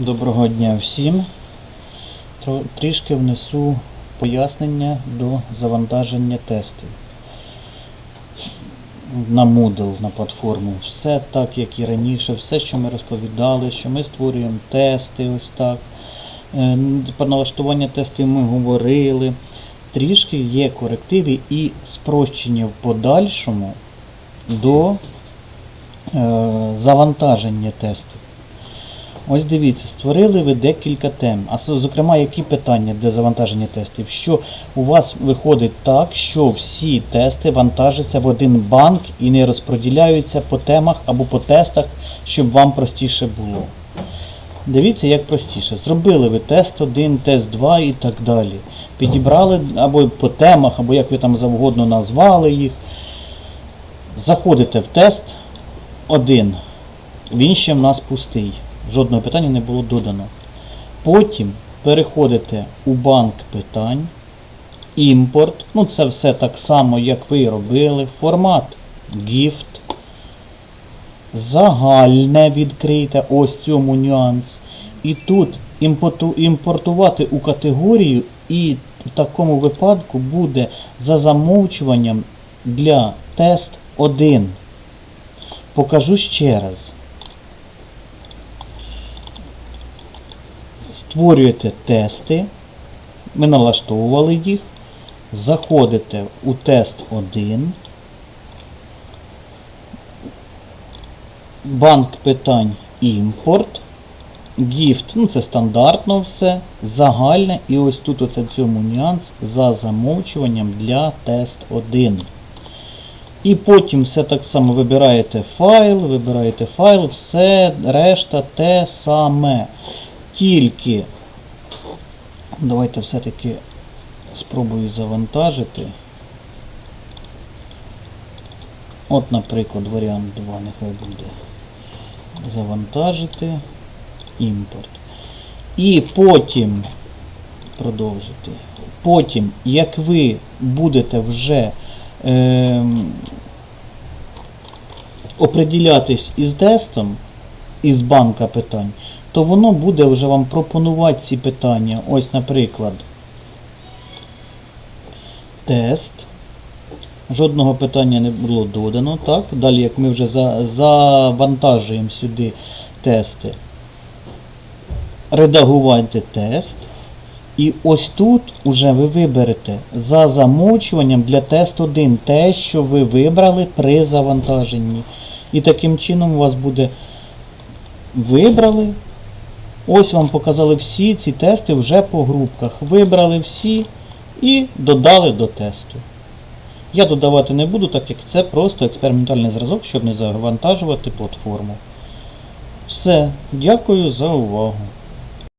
Доброго дня всім. Трішки внесу пояснення до завантаження тестів на Moodle, на платформу. Все так, як і раніше, все, що ми розповідали, що ми створюємо тести, ось так. Е, Про налаштування тестів ми говорили. Трішки є корективи і спрощення в подальшому до е, завантаження тестів. Ось дивіться, створили ви декілька тем. А зокрема, які питання для завантаження тестів? Що у вас виходить так, що всі тести вантажаться в один банк і не розподіляються по темах або по тестах, щоб вам простіше було. Дивіться, як простіше. Зробили ви тест 1, тест 2 і так далі. Підібрали або по темах, або як ви там завгодно назвали їх. Заходите в тест 1. Він ще в нас пустий. Жодного питання не було додано. Потім переходите у банк питань, імпорт. Ну це все так само, як ви робили. Формат GIFT. Загальне відкрийте, ось цьому нюанс. І тут імпорту- імпортувати у категорію, і в такому випадку буде за замовчуванням для тест 1. Покажу ще раз. Створюєте тести, ми налаштовували їх, заходите у тест 1, банк питань імпорт, гіфт, ну це стандартно все, загальне, і ось тут оце в цьому нюанс за замовчуванням для тест 1. І потім все так само вибираєте файл, вибираєте файл, все решта те саме. Тільки давайте все-таки спробую завантажити. От, наприклад, варіант 2 нехай буде. Завантажити імпорт. І потім продовжити. Потім, як ви будете вже ем, оприділятись із тестом, із банка питань, то воно буде вже вам пропонувати ці питання. Ось, наприклад, тест. Жодного питання не було додано. Так? Далі, як ми вже завантажуємо сюди тести, редагувати тест. І ось тут уже ви виберете за замовчуванням для тест 1 те, що ви вибрали при завантаженні. І таким чином у вас буде вибрали. Ось вам показали всі ці тести вже по групках. Вибрали всі і додали до тесту. Я додавати не буду, так як це просто експериментальний зразок, щоб не завантажувати платформу. Все, дякую за увагу.